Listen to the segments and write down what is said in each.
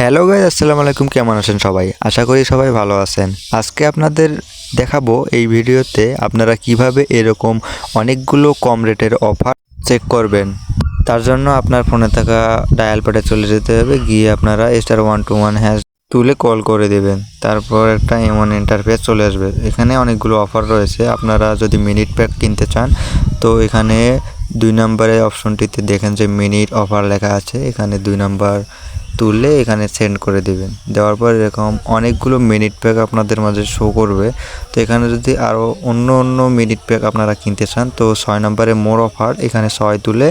Hello guys আসসালামু আলাইকুম, কেমন আছেন সবাই? আশা করি সবাই ভালো আছেন। আজকে আপনাদের দেখাবো এই ভিডিওতে আপনারা কীভাবে এরকম অনেকগুলো কম রেটের অফার চেক করবেন। তার জন্য আপনার ফোনে থাকা ডায়াল প্যাডে চলে যেতে হবে, গিয়ে আপনারা star one two one hash তুলে কল করে দেবেন। তারপর একটা এমন ইন্টারফেস চলে আসবে। এখানে অনেকগুলো অফার রয়েছে। আপনারা যদি মিনিট প্যাক কিনতে চান, তো এখানে দুই নম্বরের অপশনটিতে দেখেন যে মিনিট অফার লেখা আছে। এখানে দুই নাম্বার তুললে এখানে সেন্ড করে দিবেন। দেওয়ার পর এরকম অনেকগুলো মিনিট প্যাক আপনাদের মাঝে শো করবে। তো এখানে যদি আরও অন্য অন্য মিনিট প্যাক আপনারা কিনতে চান, তো ছয় নম্বরে মোর অফার এখানে ছয় তুলে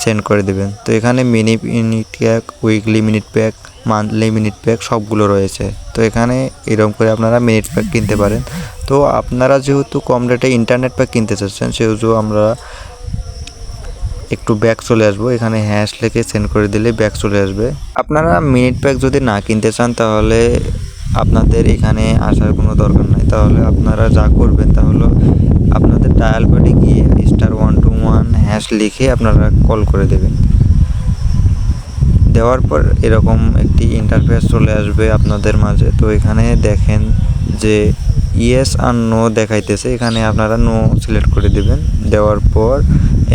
সেন্ড করে দেবেন। তো এখানে mini minute pack weekly minute pack monthly minute pack সবগুলো রয়েছে। তো এখানে এরকম করে আপনারা মিনিট প্যাক কিনতে পারেন। তো আপনারা যেহেতু কম রেটে ইন্টারনেট প্যাক কিনতে চাচ্ছেন, সেহেতু আমরা একটু ব্যাক চলে আসব, এখানে হ্যাশ লিখে সেন্ড করে দিলে ব্যাক চলে আসবে। আপনারা মিনিট প্যাক যদি না কিনতে চান, তাহলে আপনাদের এখানে আসার কোনো দরকার নাই। তাহলে আপনারা যা করবেন তাহলে আপনাদের ডায়াল প্যাডে গিয়ে star one two one hash লিখে আপনারা কল করে দেবেন। দেওয়ার পর এরকম একটি ইন্টারফেস চলে আসবে আপনাদের মাঝে। তো এখানে দেখেন যে ইয়েস আর নো দেখাইতেছে। এখানে আপনারা নো সিলেক্ট করে দিবেন। দেওয়ার পর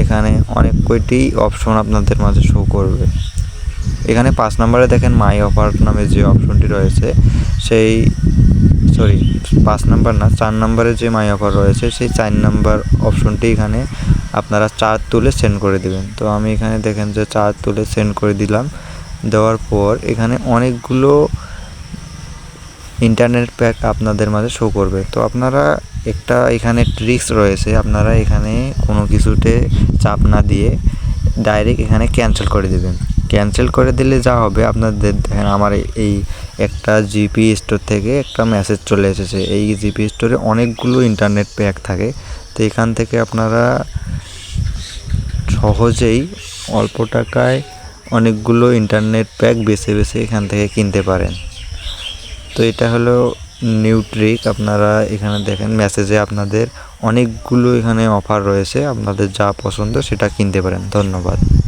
এখানে অনেক কয়টি অপশন আপনাদের মাঝে শো করবে। এখানে পাঁচ নম্বরে দেখেন মাই অফার নামে যে অপশনটি রয়েছে, সেই সরি পাঁচ নাম্বার না, চার নম্বরে যে মাই অফার রয়েছে, সেই চার নাম্বার অপশনটি এখানে আপনারা চার তুলে সেন্ড করে দেবেন। তো আমি এখানে দেখেন যে চার তুলে সেন্ড করে দিলাম, দেওয়ার পর এখানে অনেকগুলো ইন্টারনেট প্যাক আপনাদের মাঝে শো করবে। তো আপনারা একটা এখানে ট্রিক্স রয়েছে, আপনারা এখানে কোনো কিছুতে চাপ না দিয়ে ডাইরেক্ট এখানে ক্যান্সেল করে দেবেন। ক্যান্সেল করে দিলে যা হবে, আপনাদের দেখেন আমার এই একটা জিপি স্টোর থেকে একটা মেসেজ চলে এসেছে। এই জিপি স্টোরে অনেকগুলো ইন্টারনেট প্যাক থাকে, তো এখান থেকে আপনারা সহজেই অল্প টাকায় অনেকগুলো ইন্টারনেট প্যাক বেছে বেছে এখান থেকে কিনতে পারেন। তো এটা হলো নিউ ট্রিক আপনারা এখানে দেখেন মেসেজে আপনাদের অনেকগুলো এখানে অফার রয়েছে, আপনাদের যা পছন্দ সেটা কিনতে পারেন। ধন্যবাদ।